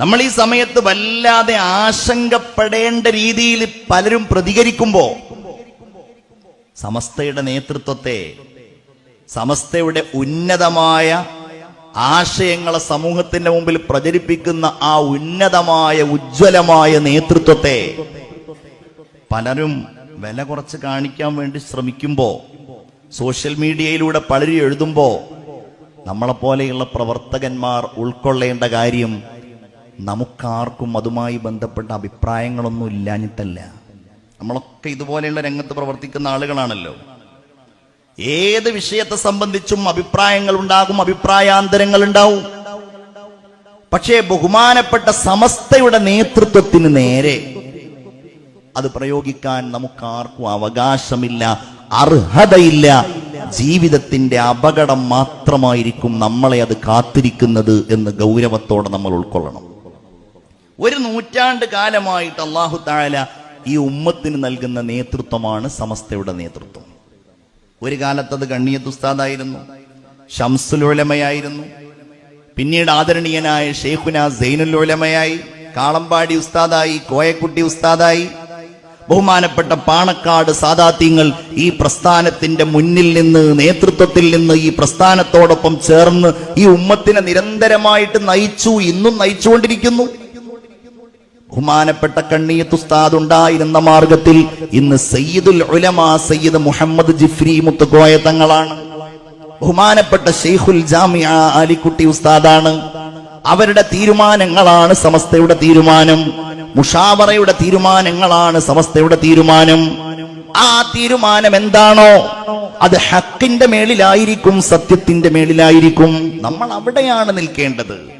നമ്മൾ ഈ സമയത്ത് വല്ലാതെ ആശങ്കപ്പെടേണ്ട രീതിയിൽ പലരും പ്രതികരിക്കുമ്പോ സമസ്തയുടെ നേതൃത്വത്തെ സമസ്തയുടെ ഉന്നതമായ ആശയങ്ങളെ സമൂഹത്തിന്റെ മുമ്പിൽ പ്രചരിപ്പിക്കുന്ന ആ ഉന്നതമായ ഉജ്ജ്വലമായ നേതൃത്വത്തെ പലരും വില കുറച്ച് കാണിക്കാൻ വേണ്ടി ശ്രമിക്കുമ്പോ സോഷ്യൽ മീഡിയയിലൂടെ പലരും എഴുതുമ്പോ നമ്മളെപ്പോലെയുള്ള പ്രവർത്തകന്മാർ ഉൾക്കൊള്ളേണ്ട കാര്യം നമുക്കാർക്കും അതുമായി ബന്ധപ്പെട്ട അഭിപ്രായങ്ങളൊന്നും ഇല്ലാഞ്ഞിട്ടല്ല. നമ്മളൊക്കെ ഇതുപോലെയുള്ള രംഗത്ത് പ്രവർത്തിക്കുന്ന ആളുകളാണല്ലോ. ഏത് വിഷയത്തെ സംബന്ധിച്ചും അഭിപ്രായങ്ങൾ ഉണ്ടാകും അഭിപ്രായാന്തരങ്ങൾ ഉണ്ടാവും. പക്ഷേ ബഹുമാനപ്പെട്ട സമസ്തയുടെ നേതൃത്വത്തിന് നേരെ അത് പ്രയോഗിക്കാൻ നമുക്കാർക്കും അവകാശമില്ല അർഹതയില്ല. ജീവിതത്തിന്റെ അപകടം മാത്രമായിരിക്കും നമ്മളെ അത് കാത്തിരിക്കുന്നത് എന്ന് ഗൗരവത്തോടെ നമ്മൾ ഉൾക്കൊള്ളണം. ഒരു നൂറ്റാണ്ട് കാലമായിട്ട് അള്ളാഹു താല ഈ ഉമ്മത്തിന് നൽകുന്ന നേതൃത്വമാണ് സമസ്തയുടെ നേതൃത്വം. ഒരു കാലത്ത് അത് കണ്ണിയത്ത് ഉസ്താദായിരുന്നു. ഷംസുലുലമയായിരുന്നു പിന്നീട് ആദരണീയനായ ഷെയ്ഖുന സൈനുലുലമയായി കാളമ്പാടി ഉസ്താദായി കോയക്കുട്ടി ഉസ്താദായി. ബഹുമാനപ്പെട്ട പാണക്കാട് സാദാത്യങ്ങൾ ഈ പ്രസ്ഥാനത്തിന്റെ മുന്നിൽ നിന്ന് നേതൃത്വത്തിൽ നിന്ന് ഈ പ്രസ്ഥാനത്തോടൊപ്പം ചേർന്ന് ഈ ഉമ്മത്തിനെ നിരന്തരമായിട്ട് നയിച്ചു ഇന്നും നയിച്ചുകൊണ്ടിരിക്കുന്നു. ബഹുമാനപ്പെട്ട കണ്ണീയത്ത് ഉസ്താദ് ഉണ്ടായിരുന്ന മാർഗത്തിൽ ഇന്ന് സയ്യിദുൽ ഉലമാ സയ്യിദ് മുഹമ്മദ് ജിഫ്രി മുത്തുക്കോയ തങ്ങളാണ്. ബഹുമാനപ്പെട്ട ഷെയ്ഖുൽ ജാമിയ അലിക്കുട്ടി ഉസ്താദാണ്. അവരുടെ തീരുമാനങ്ങളാണ് സമസ്തയുടെ തീരുമാനം. മുഷാവറയുടെ തീരുമാനങ്ങളാണ് സമസ്തയുടെ തീരുമാനം. ആ തീരുമാനം എന്താണോ അത് ഹക്കിന്റെ മേളിലായിരിക്കും സത്യത്തിന്റെ മേളിലായിരിക്കും. നമ്മൾ അവിടെയാണ് നിൽക്കേണ്ടത്.